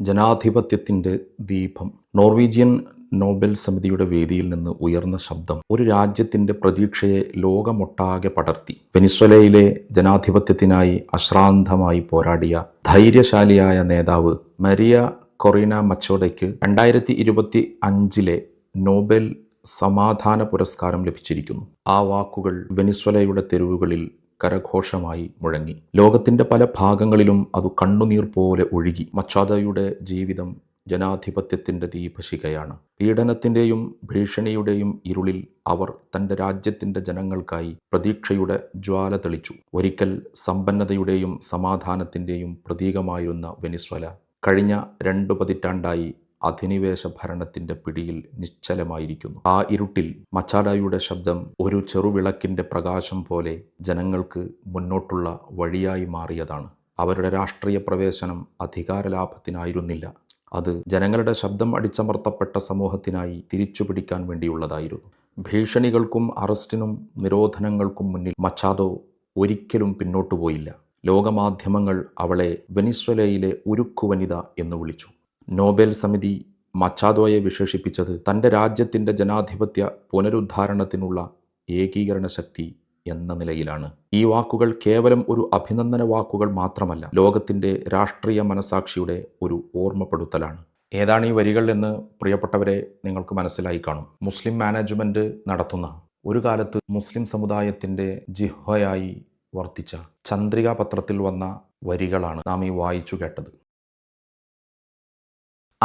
ജനാധിപത്യത്തിന്റെ ദീപം. Norwegian Nobel സമിതിയുടെ വേദിയിൽ നിന്ന് ഉയർന്ന ശബ്ദം ഒരു രാജ്യത്തിന്റെ പ്രതീക്ഷയെ ലോകമൊട്ടാകെ പടർത്തി. വെനിസ്വലയിലെ ജനാധിപത്യത്തിനായി അശ്രാന്തമായി പോരാടിയ ധൈര്യശാലിയായ നേതാവ് മരിയ കൊറീന മച്ചോഡയ്ക്ക് രണ്ടായിരത്തി ഇരുപത്തി അഞ്ചിലെ നോബൽ സമാധാന പുരസ്കാരം ലഭിച്ചിരിക്കുന്നു. ആ വാക്കുകൾ വെനിസ്വലയുടെ തെരുവുകളിൽ കരഘോഷമായി മുഴങ്ങി. ലോകത്തിന്റെ പല ഭാഗങ്ങളിലും അത് കണ്ണുനീർ പോലെ ഒഴുകി. മച്ചാദയുടെ ജീവിതം ജനാധിപത്യത്തിന്റെ ദീപശികയാണ് പീഡനത്തിന്റെയും ഭീഷണിയുടെയും ഇരുളിൽ അവർ തന്റെ രാജ്യത്തിന്റെ ജനങ്ങൾക്കായി പ്രതീക്ഷയുടെ ജ്വാല തെളിച്ചു. ഒരിക്കൽ സമ്പന്നതയുടെയും സമാധാനത്തിന്റെയും പ്രതീകമായിരുന്ന വെനിസ്വല കഴിഞ്ഞ രണ്ടു പതിറ്റാണ്ടായി അധിനിവേശ ഭരണത്തിന്റെ പിടിയിൽ നിശ്ചലമായിരിക്കുന്നു. ആ ഇരുട്ടിൽ മച്ചാഡായുടെ ശബ്ദം ഒരു ചെറുവിളക്കിന്റെ പ്രകാശം പോലെ ജനങ്ങൾക്ക് മുന്നോട്ടുള്ള വഴിയായി മാറിയതാണ്. അവരുടെ രാഷ്ട്രീയ പ്രവേശനം അധികാരലാഭത്തിനായിരുന്നില്ല. അത് ജനങ്ങളുടെ ശബ്ദം അടിച്ചമർത്തപ്പെട്ട സമൂഹത്തിനായി തിരിച്ചുപിടിക്കാൻ വേണ്ടിയുള്ളതായിരുന്നു. ഭീഷണികൾക്കും അറസ്റ്റിനും നിരോധനങ്ങൾക്കും മുന്നിൽ മച്ചാദോ ഒരിക്കലും പിന്നോട്ടു പോയില്ല ലോകമാധ്യമങ്ങൾ അവളെ വെനിസ്വലയിലെ ഉരുക്കു വനിത എന്ന് വിളിച്ചു. നോബൽ സമിതി മച്ചാദോയെ വിശേഷിപ്പിച്ചത് തന്റെ രാജ്യത്തിന്റെ ജനാധിപത്യ പുനരുദ്ധാരണത്തിനുള്ള ഏകീകരണ ശക്തി എന്ന നിലയിലാണ്. ഈ വാക്കുകൾ കേവലം ഒരു അഭിനന്ദന വാക്കുകൾ മാത്രമല്ല ലോകത്തിന്റെ രാഷ്ട്രീയ മനസാക്ഷിയുടെ ഒരു ഓർമ്മപ്പെടുത്തലാണ്. ഏതാണ് ഈ വരികൾ എന്ന് പ്രിയപ്പെട്ടവരെ നിങ്ങൾക്ക് മനസ്സിലായി കാണും. മുസ്ലിം മാനേജ്മെന്റ് നടത്തുന്ന ഒരു കാലത്ത് മുസ്ലിം സമുദായത്തിന്റെ ജിഹ്വയായി വർത്തിച്ച ചന്ദ്രിക പത്രത്തിൽ വന്ന വരികളാണ് നാം ഈ വായിച്ചു കേട്ടത്.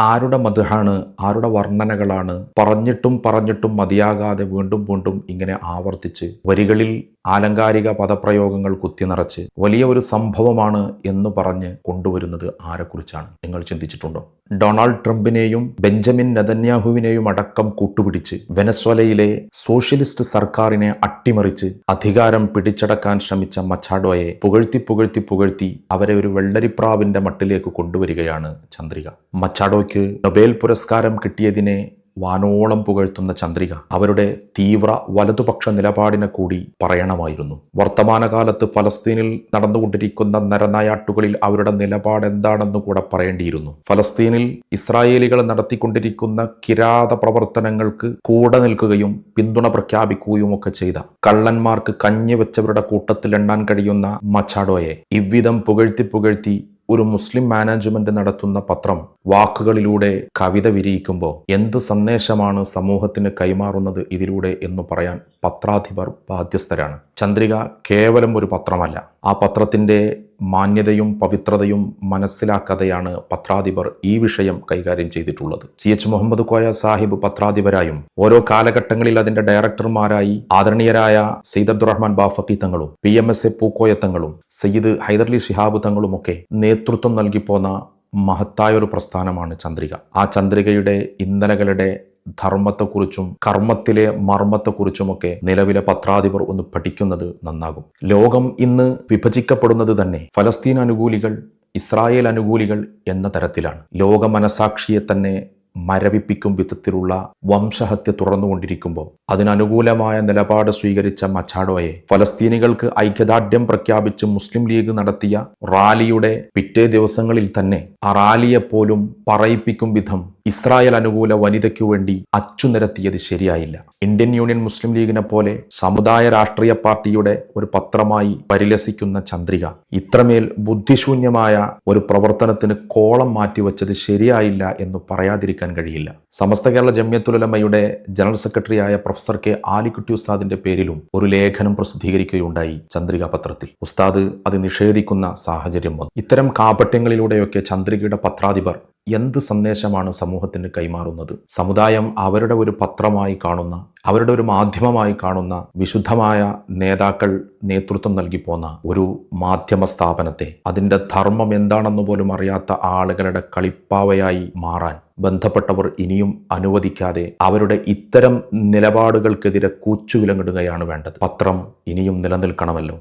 ആരുടെ മധുഹാണ് ആരുടെ വർണനകളാണ് പറഞ്ഞിട്ടും പറഞ്ഞിട്ടും മതിയാകാതെ വീണ്ടും വീണ്ടും ഇങ്ങനെ ആവർത്തിച്ച് വരികളിൽ ആലങ്കാരിക പദപ്രയോഗങ്ങൾ കുത്തിനിറച്ച് വലിയ ഒരു സംഭവമാണ് എന്ന് പറഞ്ഞ് കൊണ്ടുവരുന്നത് ആരെക്കുറിച്ചാണ്? നിങ്ങൾ ചിന്തിച്ചിട്ടുണ്ടോ? ഡൊണാൾഡ് ട്രംപിനെയും ബെഞ്ചമിൻ നെതന്യാഹുവിനെയും അടക്കം കൂട്ടുപിടിച്ച് വെനസ്വലയിലെ സോഷ്യലിസ്റ്റ് സർക്കാരിനെ അട്ടിമറിച്ച് അധികാരം പിടിച്ചടക്കാൻ ശ്രമിച്ച മച്ചാഡോയെ പുകഴ്ത്തി പുകഴ്ത്തി പുകഴ്ത്തി അവരെ ഒരു വെള്ളരിപ്രാവിന്റെ മട്ടിലേക്ക് കൊണ്ടുവരികയാണ് ചന്ദ്രിക. മച്ചാഡോയ്ക്ക് നൊബേൽ പുരസ്കാരം കിട്ടിയതിനെ വാനോളം പുകഴ്ത്തുന്ന ചന്ദ്രിക അവരുടെ തീവ്ര വലതുപക്ഷ നിലപാടിനെ കൂടി പറയണമായിരുന്നു. വർത്തമാനകാലത്ത് ഫലസ്തീനിൽ നടന്നുകൊണ്ടിരിക്കുന്ന നരനായാട്ടുകളിൽ അവരുടെ നിലപാട് എന്താണെന്ന് കൂടെ പറയേണ്ടിയിരുന്നു. ഫലസ്തീനിൽ ഇസ്രായേലികൾ നടത്തിക്കൊണ്ടിരിക്കുന്ന കിരാത പ്രവർത്തനങ്ങൾക്ക് കൂടെ നിൽക്കുകയും പിന്തുണ പ്രഖ്യാപിക്കുകയും ഒക്കെ ചെയ്ത കള്ളന്മാർക്ക് കഞ്ഞി വെച്ചവരുടെ കൂട്ടത്തിൽ എണ്ണാൻ കഴിയുന്ന മച്ചാഡോയെ ഇவ்விധം പുകഴ്ത്തി പുകഴ്ത്തി ഒരു മുസ്ലിം മാനേജ്മെന്റ് നടത്തുന്ന പത്രം വാക്കുകളിലൂടെ കവിത വിരിയിക്കുമ്പോൾ എന്ത് സന്ദേശമാണ് സമൂഹത്തിന് കൈമാറുന്നത് ഇതിലൂടെ എന്ന് പറയാൻ പത്രാധിപർ ബാധ്യസ്ഥരാണ്. ചന്ദ്രിക കേവലം ഒരു പത്രമല്ല. ആ പത്രത്തിന്റെ മാന്യതയും പവിത്രതയും മനസ്സിലാക്കാതെയാണ് പത്രാധിപർ ഈ വിഷയം കൈകാര്യം ചെയ്തിട്ടുള്ളത്. സി. എച്ച്. മുഹമ്മദ് കോയ സാഹിബ് പത്രാധിപരായും ഓരോ കാലഘട്ടങ്ങളിൽ അതിന്റെ ഡയറക്ടർമാരായി ആദരണീയരായ സെയ്ദ് അബ്ദുറഹ്മാൻ ബാഫക്കി തങ്ങളും P. M. S. A. Pookoya തങ്ങളും സയ്യിദ് ഹൈദർലി ഷിഹാബ് തങ്ങളുമൊക്കെ നേതൃത്വം നൽകിപ്പോന്ന പോന്ന മഹത്തായ ഒരു പ്രസ്ഥാനമാണ് ചന്ദ്രിക. ആ ചന്ദ്രികയുടെ ഇന്നലകളുടെ ധർമ്മത്തെക്കുറിച്ചും കർമ്മത്തിലെ മർമ്മത്തെക്കുറിച്ചുമൊക്കെ നിലവിലെ പത്രാധിപർ ഒന്ന് പഠിക്കുന്നത് നന്നാകും. ലോകം ഇന്ന് വിഭജിക്കപ്പെടുന്നത് തന്നെ ഫലസ്തീൻ അനുകൂലികൾ ഇസ്രായേൽ അനുകൂലികൾ എന്ന തരത്തിലാണ്. ലോക മനസാക്ഷിയെ തന്നെ മരവിപ്പിക്കും വിധത്തിലുള്ള വംശഹത്യ തുറന്നുകൊണ്ടിരിക്കുമ്പോൾ അതിനനുകൂലമായ നിലപാട് സ്വീകരിച്ച മച്ചാഡോയെ ഫലസ്തീനികൾക്ക് ഐക്യദാർഢ്യം പ്രഖ്യാപിച്ച് മുസ്ലിം ലീഗ് നടത്തിയ റാലിയുടെ പിറ്റേ ദിവസങ്ങളിൽ തന്നെ ആ റാലിയെപ്പോലും പറയിപ്പിക്കും വിധം ഇസ്രായേൽ അനുകൂല വനിതയ്ക്കു വേണ്ടി അച്ചുനിരത്തിയത് ശരിയായില്ല. ഇന്ത്യൻ യൂണിയൻ മുസ്ലിം ലീഗിനെ പോലെ സമുദായ രാഷ്ട്രീയ പാർട്ടിയുടെ ഒരു പത്രമായി പരിലസിക്കുന്ന ചന്ദ്രിക ഇത്രമേൽ ബുദ്ധിശൂന്യമായ ഒരു പ്രവർത്തനത്തിന് കോളം മാറ്റിവെച്ചത് ശരിയായില്ല എന്ന് പറയാതിരിക്കാൻ കഴിയില്ല. സമസ്ത കേരള ജമ്യത്തുലമയുടെ ജനറൽ സെക്രട്ടറിയായ പ്രൊഫസർ കെ ആലിക്കുട്ടി ഉസ്താദിന്റെ പേരിലും ഒരു ലേഖനം പ്രസിദ്ധീകരിക്കുകയുണ്ടായി ചന്ദ്രിക പത്രത്തിൽ. ഉസ്താദ് അത് നിഷേധിക്കുന്ന സാഹചര്യം വന്നു. ഇത്തരം കാപട്യങ്ങളിലൂടെയൊക്കെ ചന്ദ്രികയുടെ പത്രാധിപർ എന്ത് സന്ദേശമാണ് സമൂഹത്തിന് കൈമാറുന്നത്? സമുദായം അവരുടെ ഒരു പത്രമായി കാണുന്ന അവരുടെ ഒരു മാധ്യമമായി കാണുന്ന വിശുദ്ധമായ നേതാക്കൾ നേതൃത്വം നൽകി പോന്ന ഒരു മാധ്യമ സ്ഥാപനത്തെ അതിന്റെ ധർമ്മം എന്താണെന്ന് പോലും അറിയാത്ത ആളുകളുടെ കളിപ്പാവയായി മാറാൻ ബന്ധപ്പെട്ടവർ ഇനിയും അനുവദിക്കാതെ അവരുടെ ഇത്തരം നിലപാടുകൾക്കെതിരെ കൂച്ചുവിലങ്ങിടുകയാണ് വേണ്ടത്. പത്രം ഇനിയും നിലനിൽക്കണമല്ലോ.